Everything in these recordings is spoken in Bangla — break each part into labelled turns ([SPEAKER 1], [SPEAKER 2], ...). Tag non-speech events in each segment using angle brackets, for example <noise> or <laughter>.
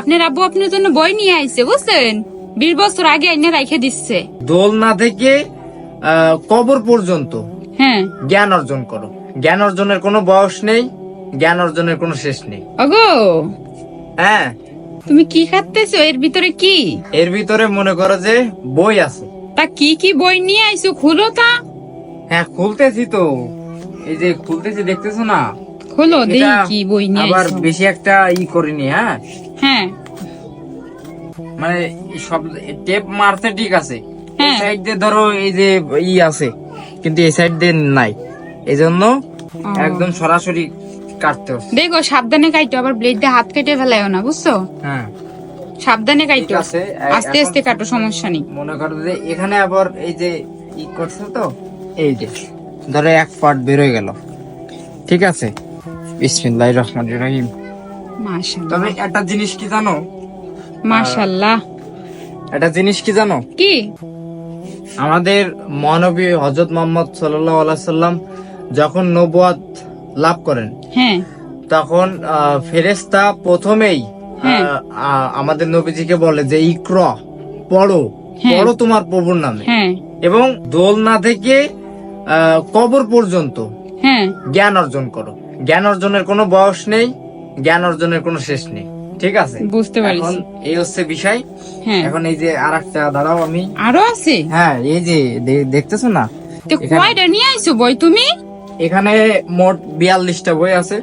[SPEAKER 1] আপনার আব্বু আপনার জন্য বই নিয়ে আইছে বুঝছেন? বিশ বছর আগে এনে রাইখে দিচ্ছে।
[SPEAKER 2] দোলনা থেকে কবর পর্যন্ত
[SPEAKER 1] হ্যাঁ।
[SPEAKER 2] জ্ঞান অর্জন করো। জ্ঞান অর্জনের কোনো বয়স নেই জ্ঞান অর্জনের কোনো শেষ নেই।
[SPEAKER 1] ওগো!
[SPEAKER 2] হ্যাঁ।
[SPEAKER 1] তুমি কি খাচ্তেছো? এর ভিতরে কি?
[SPEAKER 2] এর ভিতরে মনে করো যে বই আছে।
[SPEAKER 1] তা কি কি বই নিয়ে আইছো? খুলো তা।
[SPEAKER 2] হ্যাঁ খুলতেছি তো। এই যে খুলতেছি দেখতেছো না?
[SPEAKER 1] খুলো
[SPEAKER 2] এটা
[SPEAKER 1] কি বই নিয়ে
[SPEAKER 2] আবার বেশি একটা ই করিনি হ্যাঁ?
[SPEAKER 1] হ্যাঁ।
[SPEAKER 2] মানে সব টেপ মারছে ঠিক আছে। এই
[SPEAKER 1] হ্যাঁ।
[SPEAKER 2] সাইড দিয়ে ধরো এই যে ই আছে কিন্তু এই সাইড দিয়ে নাই। একদম সরাসরি কাটতে হচ্ছে।
[SPEAKER 1] দেখো সাবধানে কাইটো আবার ব্লেড দিয়ে হাত কেটে ফেলাইও না বুঝছ?
[SPEAKER 2] হ্যাঁ।
[SPEAKER 1] সাবধানে কাইটো।
[SPEAKER 2] আছে,
[SPEAKER 1] আস্তে আস্তে কাটো সমস্যা নেই।
[SPEAKER 2] মনে করো যে এখানে আবার এই যে ই করছে তো এই যে ধরো এক পার্ট বেরোয় গেল। ঠিক আছে? বিসমিল্লাহির রহমানির রহিম।
[SPEAKER 1] মাশাআল্লাহ।
[SPEAKER 2] তবে একটা জিনিস কি জানো?
[SPEAKER 1] মাশাআল্লাহ।
[SPEAKER 2] একটা জিনিস কি জানো?
[SPEAKER 1] কি?
[SPEAKER 2] আমাদের মহানবী হজরত মোহাম্মদ সাল্লাহ সাল্লাম যখন নবুয়াত লাভ করেন
[SPEAKER 1] হ্যাঁ।
[SPEAKER 2] তখন আহ, ফেরেশতা প্রথমেই
[SPEAKER 1] হ্যাঁ।
[SPEAKER 2] আমাদের নবীজিকে বলে যে ইক্র পড়ো।
[SPEAKER 1] হ্যাঁ।
[SPEAKER 2] পড়ো তোমার প্রভুর নামে।
[SPEAKER 1] হ্যাঁ।
[SPEAKER 2] এবং দোলনা থেকে আহ, কবর পর্যন্ত
[SPEAKER 1] হ্যাঁ।
[SPEAKER 2] জ্ঞান অর্জন করো। জ্ঞান অর্জনের কোনো বয়স নেই জ্ঞান অর্জনের কোনো শেষ নেই। ঠিক আছে?
[SPEAKER 1] বুঝতে
[SPEAKER 2] এখন
[SPEAKER 1] পারছি।
[SPEAKER 2] এই হচ্ছে বিষয়।
[SPEAKER 1] হ্যাঁ।
[SPEAKER 2] এখন এই যে আর একটা দাঁড়াও আমি।
[SPEAKER 1] আরও আছে?
[SPEAKER 2] হ্যাঁ এই যে দেখতেছো না?
[SPEAKER 1] তো কয়টা নিয়ে আইছো বই তুমি?
[SPEAKER 2] এখানে মোট বিয়াল্লিশটা বই আছে।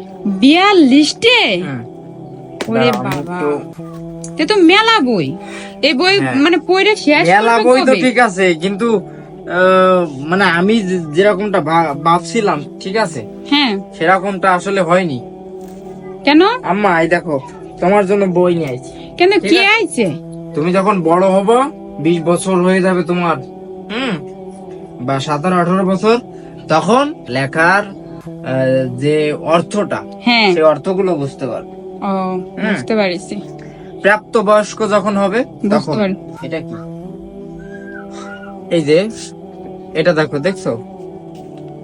[SPEAKER 1] বিয়াল্লিশটে?
[SPEAKER 2] হুম।
[SPEAKER 1] ওরে বাবা। তো মেলা বই। এই বই
[SPEAKER 2] হ্যাঁ।
[SPEAKER 1] মানে পড়ে শেষ
[SPEAKER 2] মেলা বই তো ঠিক আছে কিন্তু মানে আমি যেরকমটা ভাবছিলাম ঠিক আছে?
[SPEAKER 1] হ্যাঁ।
[SPEAKER 2] সেরকমটা আসলে হয়নি।
[SPEAKER 1] কেন?
[SPEAKER 2] আম্মা এই দেখো তোমার জন্য বই নিয়ে আইছি।
[SPEAKER 1] কেন? কি আইছে?
[SPEAKER 2] তুমি যখন বড় হব বিশ বছর হয়ে যাবে তোমার। হুম? বা সতেরো আঠারো বছর তখন লেখার যে অর্থটা
[SPEAKER 1] হ্যাঁ।
[SPEAKER 2] সেই অর্থগুলো বুঝতে পারবে।
[SPEAKER 1] ও বুঝতে পারিছি।
[SPEAKER 2] প্রাপ্ত বয়স্ক যখন হবে তখন। এটা কি? এই যে এটা দেখো দেখছ?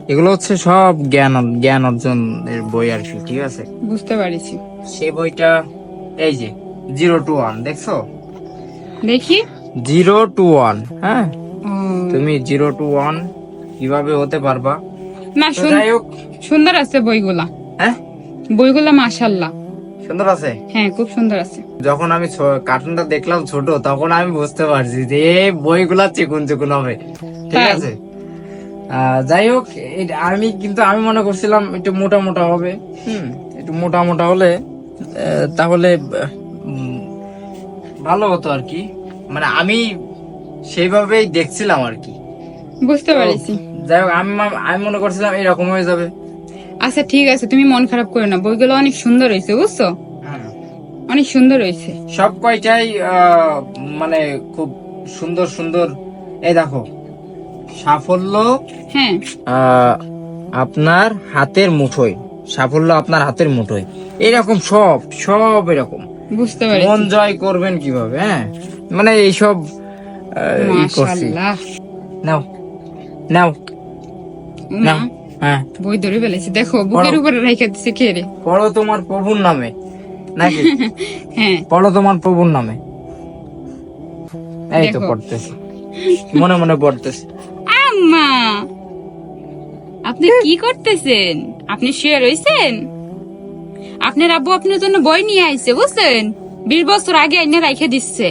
[SPEAKER 2] এগুলো হচ্ছে সব জ্ঞান জ্ঞান অর্জনের বই আর কি ঠিক আছে?
[SPEAKER 1] বুঝতে পারিছি।
[SPEAKER 2] সেই বইটা এই যে জিরো টু ওয়ান দেখছ?
[SPEAKER 1] দেখি।
[SPEAKER 2] জিরো টু ওয়ান হ্যাঁ? তুমি জিরো টু ওয়ান কীভাবে হতে পারবা?
[SPEAKER 1] না সুন্দর আছে বইগুলা।
[SPEAKER 2] হ্যাঁ?
[SPEAKER 1] বইগুলা মাশাল্লাহ।
[SPEAKER 2] সুন্দর আছে?
[SPEAKER 1] হ্যাঁ খুব সুন্দর আছে।
[SPEAKER 2] যখন আমি কার্টুনটা দেখলাম ছোট তখন আমি বুঝতে পারছি যে এই বইগুলা চিকুন চিকুন হবে। ঠিক আছে? যাই হোক আমি কিন্তু আমি মনে করছিলাম একটু মোটা মোটা হবে হুম একটু মোটা মোটা হলে তাহলে ভালো হতো আর কি। মানে আমি সেইভাবেই দেখছিলাম আর কি।
[SPEAKER 1] বুঝতে পারিছি।
[SPEAKER 2] যাই হোক আমি আমি মনে করছিলাম এরকম হয়ে যাবে।
[SPEAKER 1] আচ্ছা ঠিক আছে তুমি মন খারাপ করো না। বইগুলো অনেক সুন্দর হয়েছে বুঝছ?
[SPEAKER 2] হুম।
[SPEAKER 1] অনেক সুন্দর হয়েছে।
[SPEAKER 2] সব কয়টাই মানে খুব সুন্দর সুন্দর। এই দেখো সাফল্য
[SPEAKER 1] হ্যাঁ।
[SPEAKER 2] আপনার হাতের মুঠোয়। সাফল্য আপনার হাতের মুঠোয়। এরকম সব সব এরকম।
[SPEAKER 1] বুঝতে
[SPEAKER 2] মন জয় করবেন কীভাবে হ্যাঁ? মানে এইসব করছি। নাও নাও নাও। হ্যাঁ।
[SPEAKER 1] বই ধরে ফেলেছি। দেখো বুকের উপরে রেখে খেয়ে রে।
[SPEAKER 2] পড়ো তোমার প্রভুর নামে নাকি? <laughs>
[SPEAKER 1] হ্যাঁ।
[SPEAKER 2] পড়ো তোমার প্রভুর নামে। এই তো। পড়তেছি। মনে মনে পড়তেছি।
[SPEAKER 1] আম্মা! আপনি কি করতেছেন? আপনি শুয়ে রইছেন? আপনার আব্বু আপনার জন্য বই নিয়ে আইছে বুঝছেন বিশ বছর আগে এনে রাইখে দিচ্ছে।